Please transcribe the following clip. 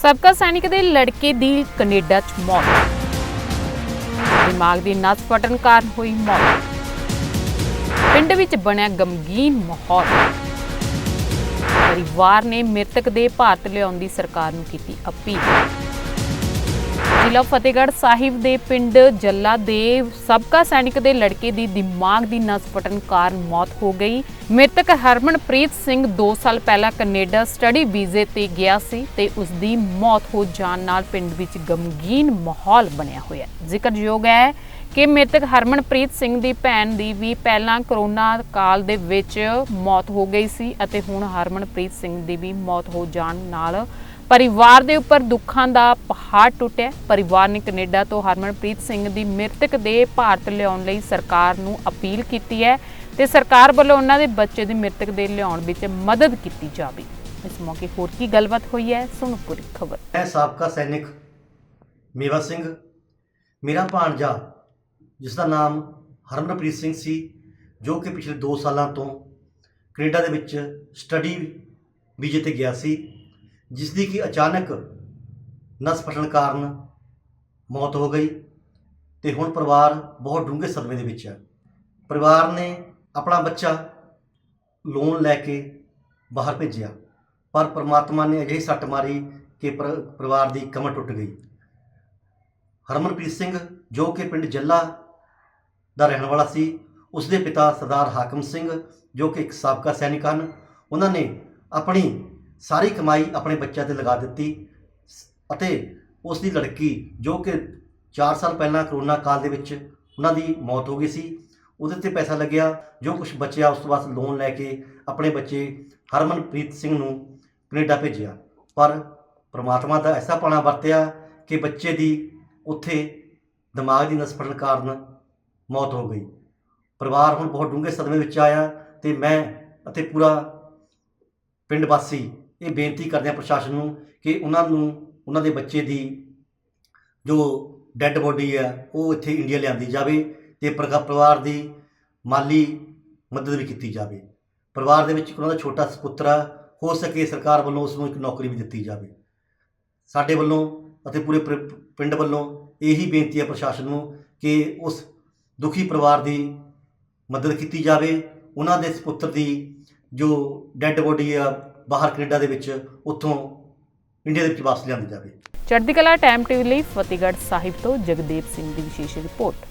ਸਾਬਕਾ ਸੈਨਿਕ ਦੇ ਲੜਕੇ ਦੀ ਕੈਨੇਡਾ 'ਚ ਮੌਤ। ਦਿਮਾਗ ਦੀ ਨਸ ਫਟਣ ਕਾਰਨ ਹੋਈ ਮੌਤ। ਪਿੰਡ ਵਿੱਚ ਬਣਿਆ ਗਮਗੀਨ ਮਾਹੌਲ। ਪਰਿਵਾਰ ਨੇ ਮ੍ਰਿਤਕ ਦੇ ਭਾਰਤ ਲਿਆਉਣ ਦੀ ਸਰਕਾਰ ਨੂੰ ਕੀਤੀ ਅਪੀਲ। ਜ਼ਿਲ੍ਹਾ ਫਤਿਹਗੜ੍ਹ ਸਾਹਿਬ ਦੇ ਪਿੰਡ ਜੱਲਾ ਦੇ ਸਾਬਕਾ ਸੈਨਿਕ ਦੇ ਲੜਕੇ ਦੀ ਦਿਮਾਗ ਦੀ ਨਸ ਫਟਣ ਕਾਰਨ ਮੌਤ ਹੋ ਗਈ। ਮ੍ਰਿਤਕ ਹਰਮਨਪ੍ਰੀਤ ਸਿੰਘ 2 ਸਾਲ ਪਹਿਲਾਂ ਕੈਨੇਡਾ ਸਟੱਡੀ ਵੀਜ਼ੇ ਤੇ ਗਿਆ ਸੀ ਤੇ ਉਸ ਦੀ ਮੌਤ ਹੋ ਜਾਣ ਨਾਲ ਪਿੰਡ ਵਿੱਚ ਗਮਗੀਨ ਮਾਹੌਲ ਬਣਿਆ ਹੋਇਆ ਜ਼ਿਕਰਯੋਗ ਹੈ ਕਿ ਮ੍ਰਿਤਕ ਹਰਮਨਪ੍ਰੀਤ ਸਿੰਘ ਦੀ ਭੈਣ ਦੀ ਵੀ ਪਹਿਲਾਂ ਕਰੋਨਾ ਕਾਲ ਦੇ ਵਿੱਚ ਮੌਤ ਹੋ ਗਈ ਸੀ ਅਤੇ ਹੁਣ ਹਰਮਨਪ੍ਰੀਤ ਸਿੰਘ ਦੀ ਵੀ ਮੌਤ ਹੋ ਜਾਣ ਨਾਲ ਪਰਿਵਾਰ ਦੇ ਉੱਪਰ ਦੁੱਖਾਂ ਦਾ ਪਹਾੜ ਟੁੱਟਿਆ। ਪਰਿਵਾਰ ਨੇ ਕੈਨੇਡਾ ਤੋਂ ਹਰਮਨਪ੍ਰੀਤ ਸਿੰਘ ਦੀ ਮ੍ਰਿਤਕ ਦੇ ਭਾਰਤ ਲਿਆਉਣ ਲਈ ਸਰਕਾਰ ਨੂੰ ਅਪੀਲ ਕੀਤੀ ਹੈ ਤੇ ਸਰਕਾਰ ਵੱਲੋਂ ਉਹਨਾਂ ਦੇ ਬੱਚੇ ਦੀ ਮ੍ਰਿਤਕ ਦੇ ਲਿਆਉਣ ਵਿੱਚ ਮਦਦ ਕੀਤੀ ਜਾਵੇ। ਇਸ ਮੌਕੇ ਹੋਰ ਕੀ ਗੱਲਬਾਤ ਹੋਈ ਹੈ, ਸੁਣੋ ਪੂਰੀ ਖਬਰ। ਮੈਂ ਸਾਬਕਾ ਸੈਨਿਕ ਮੇਵਾ ਸਿੰਘ, ਮੇਰਾ ਭਾਣਜਾ, ਜਿਸ ਦਾ ਨਾਮ ਹਰਮਨਪ੍ਰੀਤ ਸਿੰਘ ਸੀ, ਜੋ ਕਿ ਪਿਛਲੇ 2 ਸਾਲਾਂ ਤੋਂ ਕੈਨੇਡਾ ਦੇ ਵਿੱਚ ਸਟੱਡੀ ਵੀਜ਼ੇ ਤੇ ਗਿਆ ਸੀ। ਜਿਸ ਦੀ ਕਿ ਅਚਾਨਕ ਨਸ ਫਟਣ ਕਾਰਨ ਮੌਤ ਹੋ ਗਈ ਤੇ ਹੁਣ ਪਰਿਵਾਰ ਬਹੁਤ ਡੂੰਘੇ ਸਦਮੇ ਦੇ ਵਿੱਚ ਹੈ। ਪਰਿਵਾਰ ਨੇ ਆਪਣਾ ਬੱਚਾ ਲੋਨ ਲੈ ਕੇ ਬਾਹਰ ਭੇਜਿਆ, ਪਰ ਪ੍ਰਮਾਤਮਾ ਨੇ ਅਜਿਹੀ ਸੱਟ ਮਾਰੀ ਕਿ ਪਰਿਵਾਰ ਦੀ ਕਮਰ ਟੁੱਟ ਗਈ। ਹਰਮਨਪ੍ਰੀਤ ਸਿੰਘ ਜੋ ਕਿ ਪਿੰਡ ਜੱਲਾ ਦਾ ਰਹਿਣ ਵਾਲਾ ਸੀ ਉਸ ਦੇ ਪਿਤਾ ਸਰਦਾਰ ਹਾਕਮ ਸਿੰਘ ਜੋ ਕਿ ਇੱਕ ਸਾਬਕਾ ਸੈਨਿਕ ਹਨ, ਉਹਨਾਂ ਨੇ ਆਪਣੀ ਸਾਰੀ ਕਮਾਈ ਆਪਣੇ ਬੱਚਿਆਂ ਤੇ ਲਗਾ ਦਿੱਤੀ ਸ- ਅਤੇ ਉਸ ਦੀ ਲੜਕੀ, ਜੋ ਕਿ 4 ਸਾਲ ਪਹਿਲਾਂ ਕਰੋਨਾ ਕਾਲ ਦੇ ਵਿੱਚ ਉਹਨਾਂ ਦੀ ਮੌਤ ਹੋ ਗਈ ਸੀ, ਉਹਦੇ ਤੇ ਪੈਸਾ ਲੱਗਿਆ, ਜੋ ਕੁਝ ਬਚਿਆ ਉਸ ਤੋਂ ਬਾਅਦ ਲੋਨ ਲੈ ਕੇ ਆਪਣੇ ਬੱਚੇ ਹਰਮਨਪ੍ਰੀਤ ਸਿੰਘ ਨੂੰ ਕੈਨੇਡਾ ਭੇਜਿਆ। ਪਰ ਪ੍ਰਮਾਤਮਾ ਦਾ ਐਸਾ ਪਾਣਾ ਵਰਤਿਆ ਕਿ ਬੱਚੇ ਦੀ ਉੱਥੇ ਦਿਮਾਗ ਦੀ ਨਸ ਕਾਰਨ ਮੌਤ ਹੋ ਗਈ। ਪਰਿਵਾਰ ਹੁਣ ਬਹੁਤ ਡੂੰਘੇ ਸਦਮੇ ਵਿੱਚ ਆਇਆ ਤੇ ਮੈਂ ਅਤੇ ਪੂਰਾ ਪਿੰਡ ਵਾਸੀ ਇਹ ਬੇਨਤੀ ਕਰਦੇ ਆ ਪ੍ਰਸ਼ਾਸਨ ਨੂੰ ਕਿ ਉਹਨਾਂ ਨੂੰ, ਉਹਨਾਂ ਦੇ ਬੱਚੇ ਦੀ ਜੋ ਡੈੱਡ ਬੋਡੀ ਹੈ ਉਹ ਇੱਥੇ ਇੰਡੀਆ ਲਿਆਂਦੀ ਜਾਵੇ ਤੇ ਪ੍ਰਗਾ- ਪਰਿਵਾਰ ਦੀ ਮਾਲੀ ਮਦਦ ਵੀ ਕੀਤੀ ਜਾਵੇ। ਪਰਿਵਾਰ ਦੇ ਵਿੱਚ ਉਹਨਾਂ ਦਾ ਛੋਟਾ ਸੁਪੁੱਤਰ ਆ, ਹੋ ਸਕੇ ਸਰਕਾਰ ਵੱਲੋਂ ਉਸ ਨੂੰ ਇੱਕ ਨੌਕਰੀ ਵੀ ਦਿੱਤੀ ਜਾਵੇ। ਸਾਡੇ ਵੱਲੋਂ ਅਤੇ ਪੂਰੇ ਪਿੰਡ ਵੱਲੋਂ ਇਹੀ ਬੇਨਤੀ ਹੈ ਪ੍ਰਸ਼ਾਸਨ ਨੂੰ ਕਿ ਉਸ ਦੁਖੀ ਪਰਿਵਾਰ ਦੀ ਮਦਦ ਕੀਤੀ ਜਾਵੇ। ਉਹਨਾਂ ਦੇ ਸੁਪੁੱਤਰ ਦੀ ਜੋ ਡੈੱਡ ਬੋਡੀ ਆ ਬਾਹਰ ਕੈਨੇਡਾ ਦੇ ਵਿੱਚ ਉੱਥੋਂ ਇੰਡੀਆ ਦੇ ਵਿੱਚ ਵਾਪਸ ਲਿਆਂਦੀ ਜਾਵੇ। ਚੜ੍ਹਦੀ ਕਲਾ ਟਾਈਮ ਟੀਵੀ ਲਈ ਫਤਿਹਗੜ੍ਹ ਸਾਹਿਬ ਤੋਂ ਜਗਦੀਪ ਸਿੰਘ ਦੀ ਵਿਸ਼ੇਸ਼ ਰਿਪੋਰਟ।